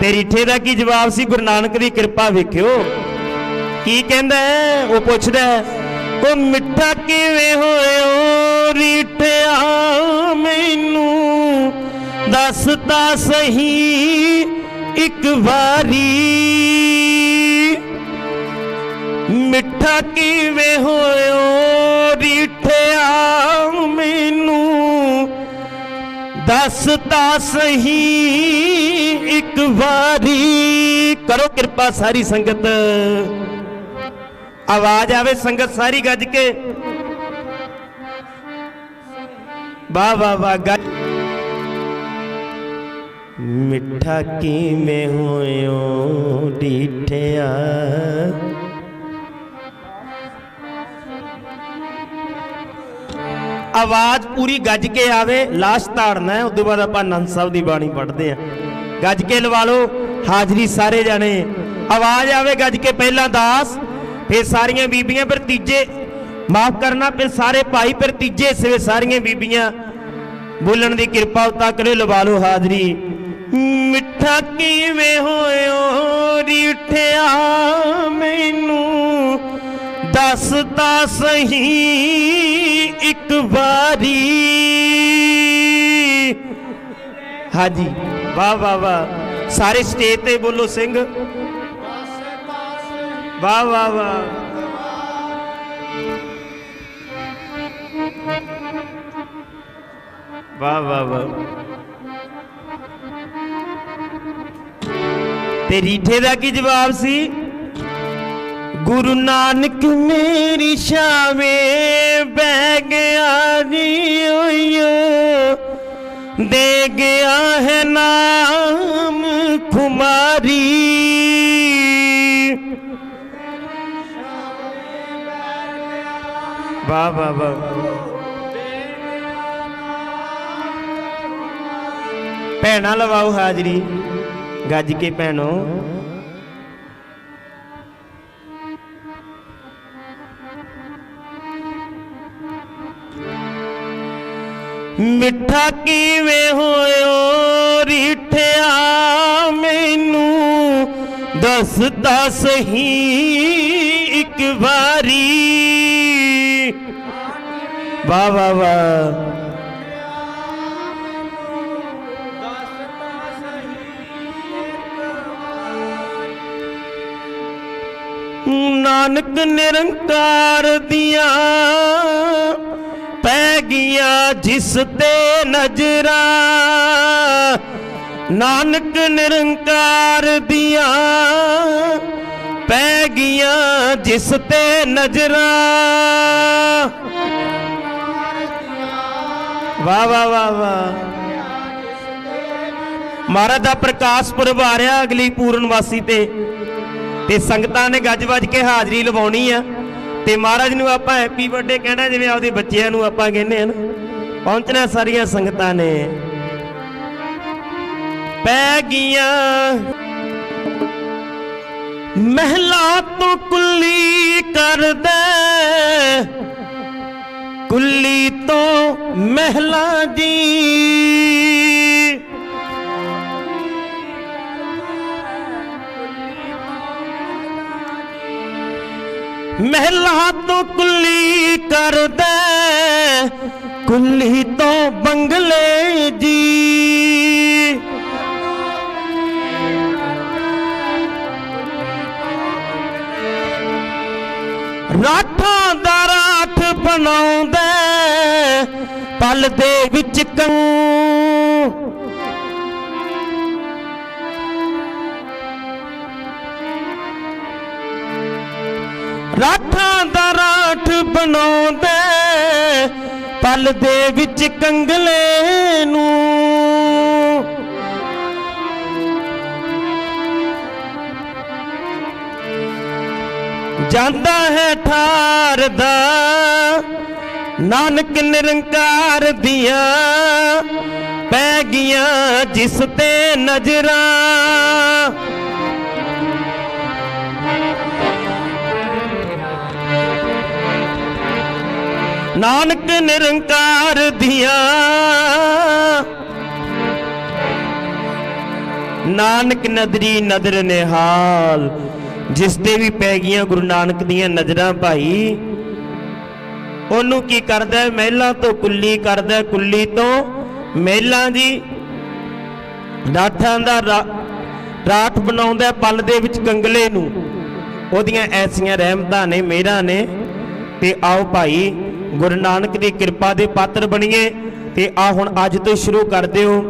ਤੇ ਰੀਠੇ ਦਾ ਕੀ ਜਵਾਬ ਸੀ? ਗੁਰੂ ਨਾਨਕ ਦੀ ਕਿਰਪਾ ਵੇਖਿਓ। ਕੀ ਕਹਿੰਦਾ ਹੈ? ਉਹ ਪੁੱਛਦਾ ਹੈ, ਉਹ ਮਿੱਠਾ ਕਿਵੇਂ ਹੋਇਓ ਰੀਠਿਆ? ਮੈਨੂੰ ਦੱਸਦਾ ਸਹੀ ਇੱਕ ਵਾਰੀ। ਮਿੱਠਾ ਕਿਵੇਂ ਹੋਇਓ ਰੀਠਿਆ? ਮੈਨੂੰ ਦੱਸ ਸਹੀ ਇੱਕ ਵਾਰੀ। ਕਰੋ ਕਿਰਪਾ ਸਾਰੀ ਸੰਗਤ। ਆਵਾਜ਼ ਆਵੇ ਸੰਗਤ ਸਾਰੀ ਗੱਜ ਕੇ। ਵਾਹ ਵਾਹ ਵਾਹ ਗੱਜ ਮਿੱਠਾ ਕਿਵੇਂ ਹੋਇਓ ਡੀਠਿਆ ਆਵਾਜ਼ ਪੂਰੀ ਗੱਜ ਕੇ ਆਵੇ ਲਾਸਟ ਤਾੜਨਾ ਹੈ ਉਦੋਂ ਬਾਅਦ ਆਪਾਂ ਆਨੰਦ ਸਾਹਿਬ ਦੀ ਬਾਣੀ ਪੜ੍ਹਦੇ ਆ ਗੱਜ ਕੇ ਲਵਾ ਲਓ, ਹਾਜ਼ਰੀ ਸਾਰੇ ਜਾਣੇ। ਆਵਾਜ਼ ਆਵੇ ਗੱਜ ਕੇ ਪਹਿਲਾਂ ਦਾਸ, ਫਿਰ ਸਾਰੀਆਂ ਬੀਬੀਆਂ ਫਿਰ ਤੀਜੇ। ਮਾਫ ਕਰਨਾ, ਫਿਰ ਸਾਰੇ ਭਾਈ ਫਿਰ ਤੀਜੇ ਸਵੇ ਸਾਰੀਆਂ ਬੀਬੀਆਂ। ਬੋਲਣ ਦੀ ਕਿਰਪਾ ਉਤਾ ਕਰੇ ਲਵਾ ਲਓ ਹਾਜ਼ਰੀ। ਮਿੱਠਾ ਕਿਵੇਂ ਹੋਇਓ ਰੀਠਿਆ ਮੈਨੂੰ ਦੱਸ ਤਾਂ ਸਹੀ ਇੱਕ ਵਾਰੀ। ਹਾਂਜੀ, ਵਾਹ ਵਾਹ ਵਾਹ। ਸਾਰੇ ਸਟੇਜ ਤੇ ਬੋਲੋ ਸਿੰਘ। ਵਾਹ ਵਾਹ ਵਾਹ। ਵਾਹ ਵਾਹ ਵਾਹ। ਤੇ ਰੀਠੇ ਦਾ ਕੀ ਜਵਾਬ ਸੀ? ਗੁਰੂ ਨਾਨਕ ਮੇਰੀ ਸ਼ਾਵੇ ਬਹਿ ਗਿਆ ਜੀ ਓਯੋ ਦੇ ਗਿਆ ਹੈ ਨਾਮ ਖੁਮਾਰੀ। ਵਾਹ ਵਾਹ ਵਾਹ। ਭੈਣਾਂ ਲਵਾਓ ਹਾਜ਼ਰੀ। ਗੱਜ ਕੇ ਭੈਣੋ। ਮਿੱਠਾ ਕਿਵੇਂ ਹੋਇਓ ਰੀਠਿਆ ਮੈਨੂੰ? ਦੱਸ ਤਾਂ ਸਹੀ ਇੱਕ ਵਾਰੀ। ਵਾਹ ਵਾ ਵਾਹ। ਨਾਨਕ ਨਿਰੰਕਾਰ ਦੀਆਂ ਪੈ ਗਈਆਂ ਜਿਸ ਤੇ ਨਜ਼ਰਾਂ। ਨਾਨਕ ਨਿਰੰਕਾਰ ਦੀਆਂ ਪੈ ਗਈਆਂ ਜਿਸ ਤੇ ਨਜ਼ਰਾਂ। ਵਾਹ ਵਾਹ ਵਾਹ ਵਾਹ। ਮਹਾਰਾਜ ਦਾ ਪ੍ਰਕਾਸ਼ ਪੁਰਬ ਆ ਰਿਹਾ ਅਗਲੀ ਪੂਰਨਵਾਸੀ ਤੇ। ਤੇ ਸੰਗਤਾਂ ਨੇ ਗੱਜ ਵੱਜ ਕੇ ਹਾਜ਼ਰੀ ਲਵਾਉਣੀ ਆ। ਤੇ ਮਹਾਰਾਜ ਨੂੰ ਆਪਾਂ ਹੈਪੀ ਬਰਥਡੇ ਕਹਿਣਾ, ਜਿਵੇਂ ਆਪਦੇ ਬੱਚਿਆਂ ਨੂੰ ਆਪਾਂ ਕਹਿੰਦੇ ਆ ਪਹੁੰਚਣਾ ਸਾਰੀਆਂ ਸੰਗਤਾਂ ਨੇ। ਪੈ ਗਈਆਂ ਮਹਿਲਾ ਤੋਂ ਕੁੱਲੀ ਕਰਦਾ ਕੁੱਲੀ ਤੋਂ ਮਹਿਲਾ ਜੀ ਮਹਿਲਾ ਤੋਂ ਕੁੱਲੀ ਕਰਦਾ ਕੁੱਲੀ ਤੋਂ ਬੰਗਲੇ ਜੀ। ਰਾਠਾਂ ਦਾ ਰਾਠ ਬਣਾਉਂਦਾ ਪਲ ਦੇ ਵਿੱਚ ਕੰ ਰਾਠਾਂ ਦਾ ਰਾਠ ਬਣਾਉਂਦਾ, ਪਲ ਦੇ ਵਿੱਚ ਕੰਗਲੇ ਨੂੰ। ਜਾਂਦਾ ਹੈ ਠਾਰ ਦਾ, ਨਾਨਕ ਨਿਰੰਕਾਰ ਦੀਆਂ ਪੈ ਗਈਆਂ ਜਿਸ ਤੇ ਨਜ਼ਰਾਂ। ਨਾਨਕ ਨਿਰੰਕਾਰ ਦੀਆਂ। ਨਾਨਕ ਨਦਰੀ ਨਦਰ ਨਿਹਾਲ, ਜਿਸ ਤੇ ਵੀ ਪੈ ਗਈਆਂ ਗੁਰੂ ਨਾਨਕ ਦੀਆਂ ਨਜ਼ਰਾਂ ਭਾਈ। ਉਹਨੂੰ ਕੀ ਕਰਦਾ ਮਹਿਲਾ ਤੋਂ ਕੁੱਲੀ ਕਰਦਾ ਕੁੱਲੀ ਤੋਂ। ਮਹਿਲਾਂ ਦੀ ਰਾਠਾਂ ਦਾ ਰਾਠ ਬਣਾਉਂਦਾ ਪਲ ਦੇ ਵਿੱਚ ਕੰਗਲੇ ਨੂੰ। ਉਹਦੀਆਂ ਐਸੀਆਂ ਰਹਿਮਤਾਂ ਨੇ, ਮਿਹਰਾਂ ਨੇ। ਤੇ ਆਓ ਭਾਈ ਗੁਰੂ ਨਾਨਕ ਦੀ ਕਿਰਪਾ ਦੇ ਪਾਤਰ ਬਣੀਏ ਤੇ ਆ ਹੁਣ ਅੱਜ ਤੋਂ ਸ਼ੁਰੂ ਕਰ ਦਿਓ।